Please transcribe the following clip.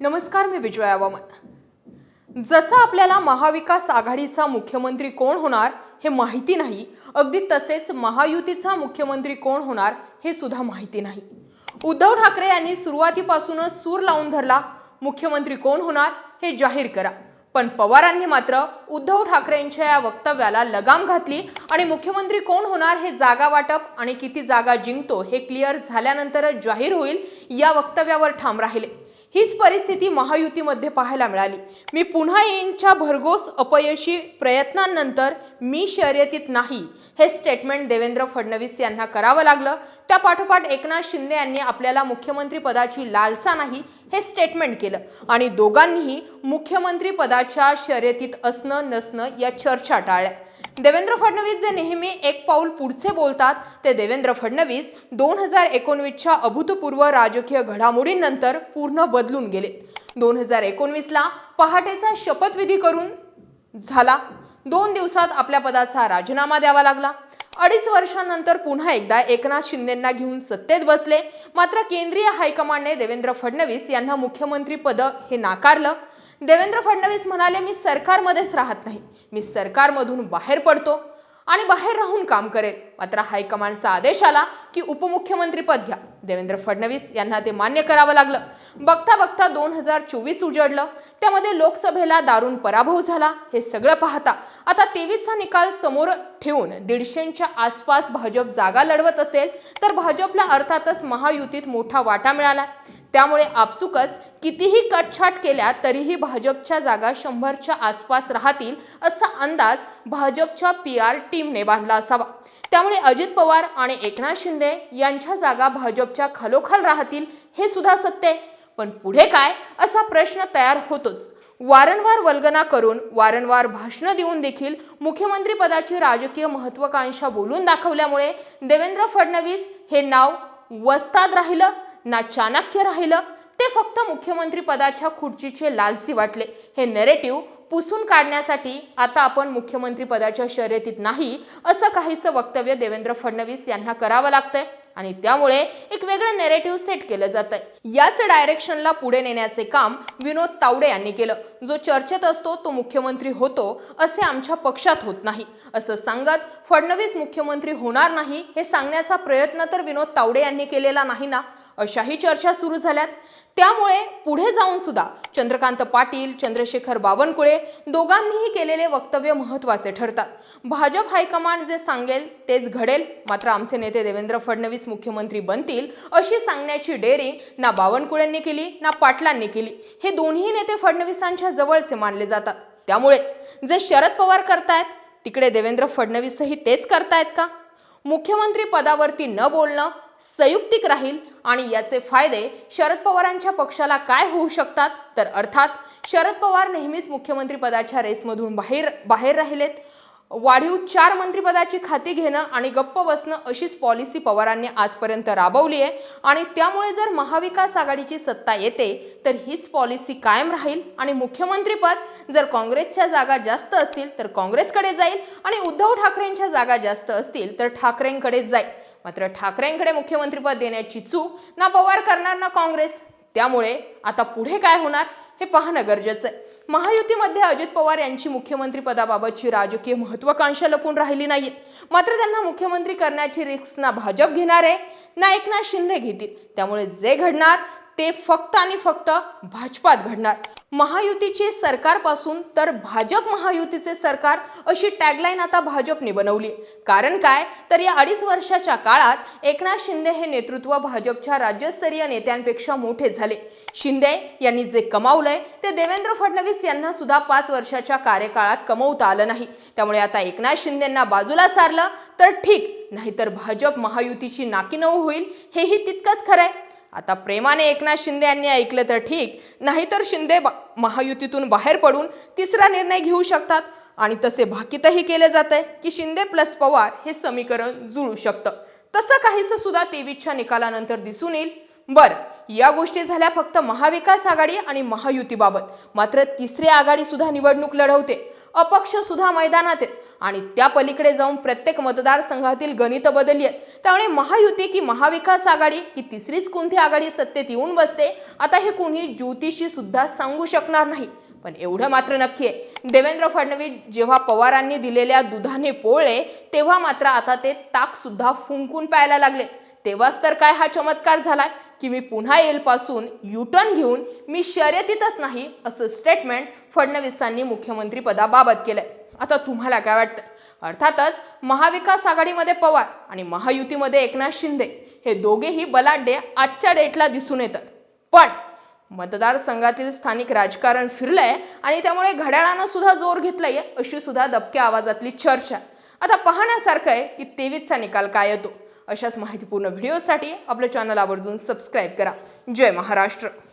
नमस्कार मी विजया वामन. जसं आपल्याला महाविकास आघाडीचा मुख्यमंत्री कोण होणार हे माहिती नाही अगदी तसेच महायुतीचा मुख्यमंत्री कोण होणार हे सुद्धा माहिती नाही. उद्धव ठाकरे यांनी सुरुवातीपासूनच सूर लावून धरला मुख्यमंत्री कोण होणार हे जाहीर करा. पण पवारांनी मात्र उद्धव ठाकरेंच्या या वक्तव्याला लगाम घातली आणि मुख्यमंत्री कोण होणार हे जागा वाटप आणि किती जागा जिंकतो हे क्लिअर झाल्यानंतरच जाहीर होईल या वक्तव्यावर ठाम राहिले. हीच परिस्थिती महायुतीमध्ये पाहायला मिळाली. मी पुन्हा येईनच्या भरघोस अपयशी प्रयत्नांनंतर मी शर्यतीत नाही हे स्टेटमेंट देवेंद्र फडणवीस यांना करावं लागलं. त्या पाठोपाठ एकनाथ शिंदे यांनी आपल्याला मुख्यमंत्री पदाची लालसा नाही हे स्टेटमेंट केलं. आणि दोघांनीही मुख्यमंत्री पदाच्या शर्यतीत असणं नसणं या चर्चा टाळल्या. देवेंद्र फडणवीस जे नेहमी एक पाऊल पुढचे बोलतात ते देवेंद्र फडणवीस दोन हजार एकोणवीसच्या अभूतपूर्व राजकीय घडामोडींनंतर पूर्ण बदलून गेले दोन हजार एकोणवीसला पहाटेचा शपथविधी करून झाला. दोन दिवसात आपल्या पदाचा राजीनामा द्यावा लागला. अडीच वर्षांनंतर पुन्हा एकदा एकनाथ शिंदेंना घेऊन सत्तेत बसले. मात्र केंद्रीय हायकमांडने देवेंद्र फडणवीस यांना मुख्यमंत्री पद हे नाकारलं. देवेंद्र फडणवीस म्हणाले मी सरकारमध्येच राहत नाही. मी सरकारमधून बाहेर पडतो आणि बाहेर राहून काम करेल. मात्र हायकमांडचा आदेश आला की उपमुख्यमंत्रीपद घ्या. देवेंद्र फडणवीस यांना ते मान्य करावं लागलं. बघता बघता दोन हजार चोवीस उजडलं. त्यामध्ये लोकसभेला दारुण पराभव झाला. हे सगळं पाहता आता तेवीसचा निकाल समोर ठेवून दीडशेच्या आसपास भाजप जागा लढवत असेल तर भाजपला अर्थातच महायुतीत मोठा वाटा मिळाला त्यामुळे आपसुकच कितीही कटछाट केल्या तरीही भाजपच्या जागा शंभरच्या आसपास राहतील असा अंदाज भाजपच्या पी आर टीमने बांधला असावा. त्यामुळे अजित पवार आणि एकनाथ शिंदे यांच्या जागा भाजपच्या खालोखाल राहतील हे सुद्धा सत्य आहे. पण पुढे काय? असा प्रश्न तयार होतोच. वारंवार वल्गना करून वारंवार भाषणं देऊन देखील मुख्यमंत्री पदाची राजकीय महत्वाकांक्षा बोलून दाखवल्यामुळे देवेंद्र फडणवीस हे नाव वस्ताद राहिलं ना चाणक्य राहिलं ते फक्त मुख्यमंत्री पदाच्या खुर्चीचे लालसी वाटले. हे नेरेटिव्ह पुसून काढण्यासाठी आता आपण मुख्यमंत्री पदाच्या शर्यतीत नाही असं काहीसं वक्तव्य देवेंद्र फडणवीस यांना करावं लागतंय. आणि त्यामुळे एक वेगळं नेरेटिव्ह सेट केलं जात आहे याच डायरेक्शनला पुढे नेण्याचे काम विनोद तावडे यांनी केलं. जो चर्चेत असतो तो मुख्यमंत्री होतो असे आमच्या पक्षात होत नाही. असं सांगत फडणवीस मुख्यमंत्री होणार नाही हे सांगण्याचा प्रयत्न तर विनोद तावडे यांनी केलेला नाही ना? अशाही चर्चा सुरू झाल्यात. त्यामुळे पुढे जाऊन सुद्धा चंद्रकांत पाटील चंद्रशेखर बावनकुळे दोघांनीही केलेले वक्तव्य महत्त्वाचे ठरतात. भाजप हायकमांड जे सांगेल तेच घडेल. मात्र आमचे नेते देवेंद्र फडणवीस मुख्यमंत्री बनतील अशी सांगण्याची डेअरिंग ना बावनकुळेंनी केली ना पाटलांनी केली. हे दोन्ही नेते फडणवीसांच्या जवळचे मानले जातात. त्यामुळेच जे शरद पवार करतायत तिकडे देवेंद्र फडणवीसही तेच करतायत का? मुख्यमंत्री पदावरती न बोलणं संयुक्तिक राहील आणि याचे फायदे शरद पवारांच्या पक्षाला काय होऊ शकतात? तर अर्थात शरद पवार नेहमीच मुख्यमंत्रीपदाच्या रेसमधून बाहेर बाहेर राहिलेत. वाढीव चार मंत्रिपदाची खाती घेणं आणि गप्प बसणं अशीच पॉलिसी पवारांनी आजपर्यंत राबवली आहे आणि त्यामुळे जर महाविकास आघाडीची सत्ता येते तर हीच पॉलिसी कायम राहील. आणि मुख्यमंत्रीपद जर काँग्रेसच्या जागा जास्त असतील तर काँग्रेसकडे जाईल. आणि उद्धव ठाकरेंच्या जागा जास्त असतील तर ठाकरेंकडे जाईल. मात्र ठाकरेंकडे मुख्यमंत्रीपद देण्याची चूक ना पवार करणार ना काँग्रेस. त्यामुळे आता पुढे काय होणार हे पाहणं गरजेचं आहे. महायुतीमध्ये अजित पवार यांची मुख्यमंत्री पदाबाबतची राजकीय महत्वाकांक्षा लपून राहिली नाही मात्र त्यांना मुख्यमंत्री करण्याची रिस्क ना भाजप घेणार आहे ना एकनाथ शिंदे घेतील. त्यामुळे जे घडणार ते फक्त आणि फक्त भाजपात घडणार. महायुतीचे सरकारपासून तर भाजप महायुतीचे सरकार अशी टॅगलाईन आता भाजपने बनवली. कारण काय? तर या अडीच वर्षाच्या काळात एकनाथ शिंदे हे नेतृत्व भाजपच्या राज्यस्तरीय नेत्यांपेक्षा मोठे झाले. शिंदे यांनी जे कमावलंय ते देवेंद्र फडणवीस यांना सुद्धा पाच वर्षाच्या कार्यकाळात कमवता आलं नाही. त्यामुळे आता एकनाथ शिंदेंना बाजूला सारलं तर ठीक. नाहीतर भाजप महायुतीची नाकीनऊ होईल हेही तितकंच खरंय. आता प्रेमाने एकनाथ शिंदे यांनी ऐकलं तर ठीक नाहीतर शिंदे बा- महायुतीतून बाहेर पडून तिसरा निर्णय घेऊ शकतात. आणि तसे भाकीतही केले जात आहे की शिंदे प्लस पवार हे समीकरण जुळू शकतं. तसं काहीसं सुद्धा तेवीसच्या निकालानंतर दिसून येईल. बरं या गोष्टी झाल्या फक्त महाविकास आघाडी आणि महायुतीबाबत. मात्र तिसरी आघाडी सुद्धा निवडणूक लढवते. अपक्ष सुद्धा मैदानात आहेत. आणि त्या पलीकडे जाऊन प्रत्येक मतदारसंघातील गणित बदलली आहेत. त्यामुळे महायुती की महाविकास आघाडी की तिसरीच कोणती आघाडी सत्तेत येऊन बसते आता हे कोणी ज्योतिषी सुद्धा सांगू शकणार नाही. पण एवढं मात्र नक्की आहे. देवेंद्र फडणवीस जेव्हा पवारांनी दिलेल्या दुधाने पोळले तेव्हा मात्र आता ते ताक सुद्धा फुंकून प्यायला लागले. तेव्हाच तर काय हा चमत्कार झालाय? की मी पुन्हा येईल पासून युटर्न घेऊन मी शर्यतीतच नाही असं स्टेटमेंट फडणवीसांनी मुख्यमंत्री पदाबाबत केलंय. आता तुम्हाला काय वाटतं? अर्थातच महाविकास आघाडीमध्ये पवार आणि महायुतीमध्ये एकनाथ शिंदे हे दोघेही बलाढ्य आजच्या डेटला दिसून येतात. पण मतदारसंघातील स्थानिक राजकारण फिरलंय आणि त्यामुळे घड्याळानं सुद्धा जोर घेतलाय अशी सुद्धा दबक्या आवाजातली चर्चा. आता पाहण्यासारखं आहे की तेवीसचा निकाल काय येतो? अशाच माहितीपूर्ण व्हिडिओसाठी आपल्या चॅनल आवर्जून सबस्क्राईब करा. जय महाराष्ट्र.